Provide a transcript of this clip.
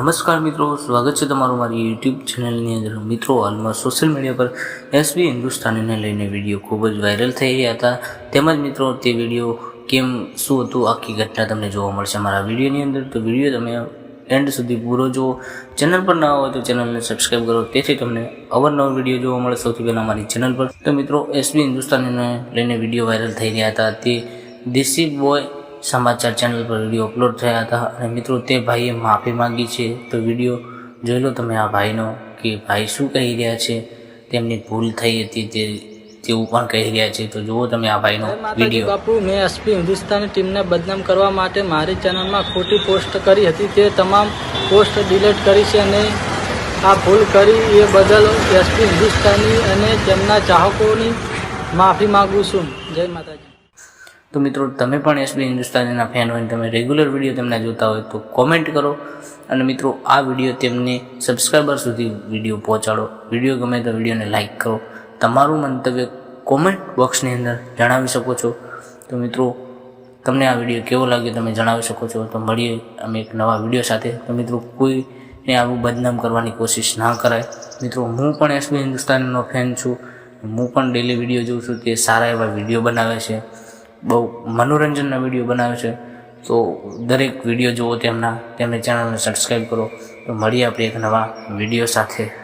નમસ્કાર મિત્રો, સ્વાગત છે તમારું મારી યુટ્યુબ ચેનલની અંદર. મિત્રો, હાલમાં સોશિયલ મીડિયા પર એસબી હિન્દુસ્તાનીને લઈને વીડિયો ખૂબ જ વાયરલ થઈ રહ્યા હતા. તેમજ મિત્રો, તે વીડિયો કેમ, શું હતું, આખી ઘટના તમને જોવા મળશે મારા વિડીયોની અંદર. તો વીડિયો તમે એન્ડ સુધી પૂરો જુઓ. ચેનલ પર ના હોય તો ચેનલને સબસ્ક્રાઈબ કરો. તેથી તમને અવારનવાર વીડિયો જોવા મળે. સૌથી પહેલાં મારી ચેનલ પર. તો મિત્રો એસબી હિન્દુસ્તાનીને લઈને વીડિયો વાયરલ થઈ રહ્યા હતા. તે દેશી બોય સમાચાર ચેનલ પર વીડિયો અપલોડ થયા હતા અને મિત્રો તે ભાઈએ માફી માંગી છે. તો વીડિયો જોઈ લો તમે આ ભાઈનો કે ભાઈ શું કહી રહ્યા છે. તેમની ભૂલ થઈ હતી તે તેવું પણ કહી રહ્યા છે. તો જુઓ તમે આ ભાઈનો વીડિયો. બાપુ મેં એસપી હિન્દુસ્તાની ટીમને બદનામ કરવા માટે મારી ચેનલમાં ખોટી પોસ્ટ કરી હતી. તે તમામ પોસ્ટ ડિલીટ કરી છે અને આ ભૂલ કરી. એ બદલ એસપી હિન્દુસ્તાની અને તેમના ચાહકોની માફી માગું છું. જય માતાજી. તો મિત્રો, તમે પણ એસબી હિન્દુસ્તાનીના ફેન હોય તમે રેગ્યુલર વીડિયો તેમના જોતા હોય તો કોમેન્ટ કરો. અને મિત્રો, આ વીડિયો તેમને સબસ્ક્રાઈબર સુધી વીડિયો પહોંચાડો. વીડિયો ગમે તો વિડીયોને લાઇક કરો. તમારું મંતવ્ય કોમેન્ટ બોક્સની અંદર જણાવી શકો છો. તો મિત્રો, તમને આ વીડિયો કેવો લાગ્યો તમે જણાવી શકો છો. તો મળીએ અમે એક નવા વીડિયો સાથે. તો મિત્રો, કોઈને આવું બદનામ કરવાની કોશિશ ના કરાય. મિત્રો, હું પણ એસબી હિન્દુસ્તાનીનો ફેન છું. હું પણ ડેલી વીડિયો જોઉં છું. તે સારા એવા વીડિયો બનાવે છે. બહુ મનોરંજનના વીડિયો બનાવે છે. તો દરેક વીડિયો જુઓ તેમના, તેમની ચેનલને સબસ્ક્રાઈબ કરો. તો મળીએ આપણે એક નવા વીડિયો સાથે.